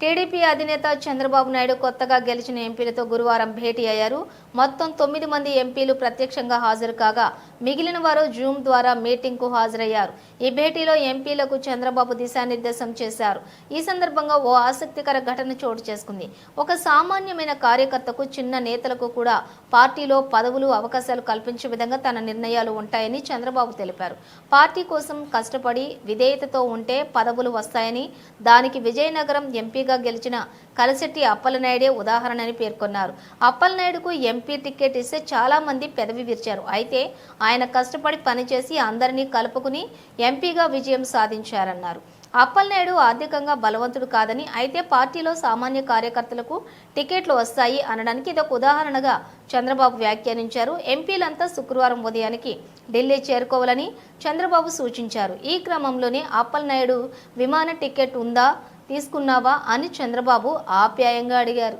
TDP అధినేత చంద్రబాబు నాయుడు కొత్తగా గెలిచిన ఎంపీలతో గురువారం భేటీ అయ్యారు. మొత్తం తొమ్మిది మంది ఎంపీలు ప్రత్యక్షంగా హాజరు కాగా మిగిలిన వారు జూమ్ ద్వారా మీటింగ్కు హాజరయ్యారు. ఈ భేటీలో ఎంపీలకు చంద్రబాబు దిశానిర్దేశం చేశారు. ఈ సందర్భంగా ఓ ఆసక్తికర ఘటన చోటు చేసుకుంది. ఒక సామాన్యమైన కార్యకర్తకు చిన్న నేతలకు కూడా పార్టీలో పదవులు అవకాశాలు కల్పించే విధంగా తన నిర్ణయాలు ఉంటాయని చంద్రబాబు తెలిపారు. పార్టీ కోసం కష్టపడి విధేయతతో ఉంటే పదవులు వస్తాయని దానికి విజయనగరం ఎంపీ ఎంపీగా గెలిచిన కలశెట్టి అప్పలనాయుడే ఉదాహరణని పేర్కొన్నారు. అప్పలనాయుడుకు ఎంపీ టికెట్ ఇస్తే చాలా మంది పెదవి విరిచారు. అయితే ఆయన కష్టపడి పనిచేసి అందరినీ కలుపుకుని ఎంపీగా విజయం సాధించారన్నారు. అప్పలనాయుడు ఆర్థికంగా బలవంతుడు కాదని అయితే పార్టీలో సామాన్య కార్యకర్తలకు టికెట్లు వస్తాయి అనడానికి ఇదొక ఉదాహరణగా చంద్రబాబు వ్యాఖ్యానించారు. ఎంపీలంతా శుక్రవారం ఉదయానికి ఢిల్లీ చేరుకోవాలని చంద్రబాబు సూచించారు. ఈ క్రమంలోనే అప్పలనాయుడు విమాన టికెట్ ఉందా? తీసుకున్నావా అని చంద్రబాబు ఆప్యాయంగా అడిగారు.